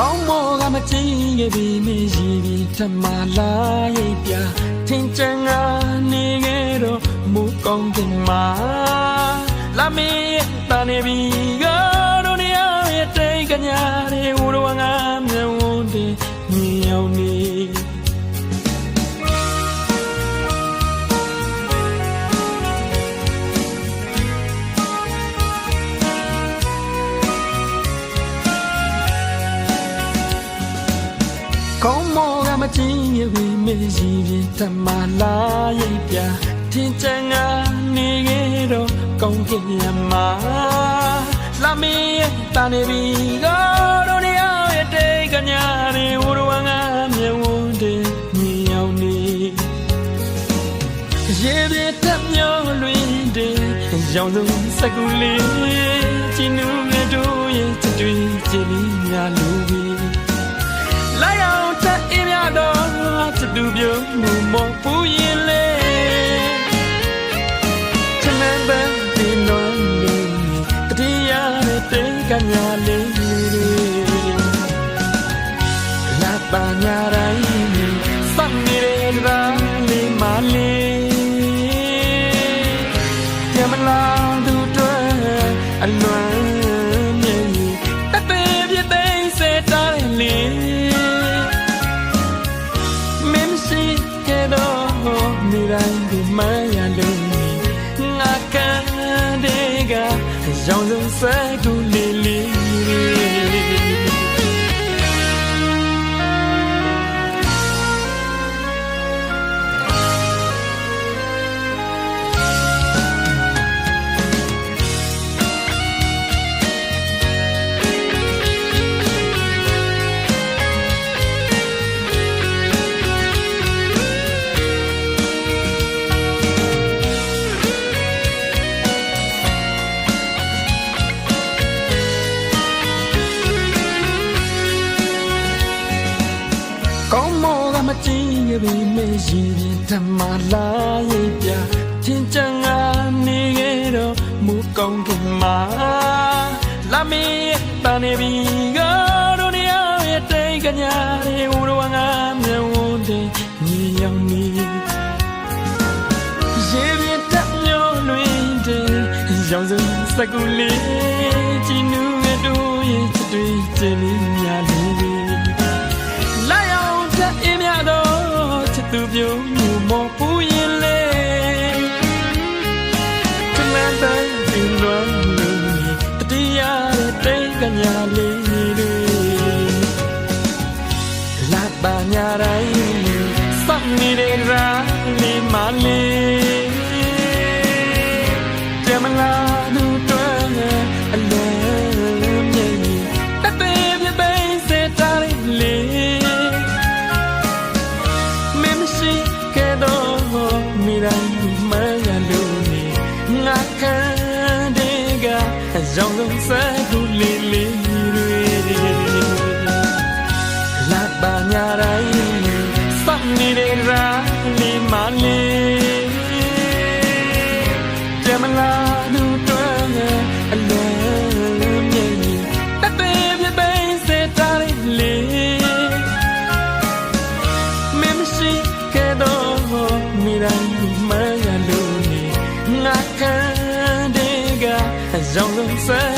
ကောင်းမောကမကြည့်ခဲ့ပြီမင်းရည်ပြီးထမလာရိပ်ပြထင်ချင်ကနေခဲ့တော့မူကောင်းတင်မှာလာမေးတန်နေပြီက ကောင်းမောကမကြည့်ရဝေမေးစီပြတမလာရိပ်ပြထင်ချင်ကနေခဲ့တော့ကောင်းကင်ရမှာလာမေးတန်နေပြီကတော့နေရရဲ့တိတ်ကညာနေဝရဝငါမြဝန်းတဲ့မြင်ရောက်နေရေပြတ်တက်မျောလွင်တဲ့ရောင်စုံစကူလေးချီနူးငယ်တို့ရဲ့ချစ်တွေချစ်ပြီးများလို့ပြီလာ တော့ချစ်သူပြုံးမှုမပူရင်လေချမ်းမ်းပန်းဒီလွန်လေးတတိယတဲ့တေကညာလေးလာပါညာ ရှိခဲ့တော့နေတိုင်းဒီမရလို့ငါကန်တဲ့ကရောင်စုံစဲကူ ကမကြည့်ရပြီမေးရည်ရင်ဓမ္မလာရိပ်ပြချင်းချင်ငါနေခဲ့တော့မူကောင်းကမှာလာမေးတန်နေပြီကတော့နေရရဲ့တိတ်ကညာတွေဝရဝငါမြဝန်းတဲ့ညီရောက်နေရေပြတ်တက်မျောလွင်တဲ့ရောင်စုံစကူလေးချီနူးငယ်တို့ရဲ့ချစ်တွေချင်နေများလို့ပဲလာ စမ်းနေတဲ့ရာလေးမလေးတမလာသူတွေအလုံးမြင်တသေးပြပိစေတာလေးမင်းမရှိခဲ့တော့မိတိုင်းမရလို့နေငါခံတဲ့ကရောင်လုံးစ နေတဲ့ရာလီမလေးတမလာသူတွေအလုံးမြင်တပေးပြပိစေတာလေးမင်းမရှိခဲ့တော့မိတိုင်းမရလို့နေငါခံတဲ့ကရောင်လုံးစကူလေး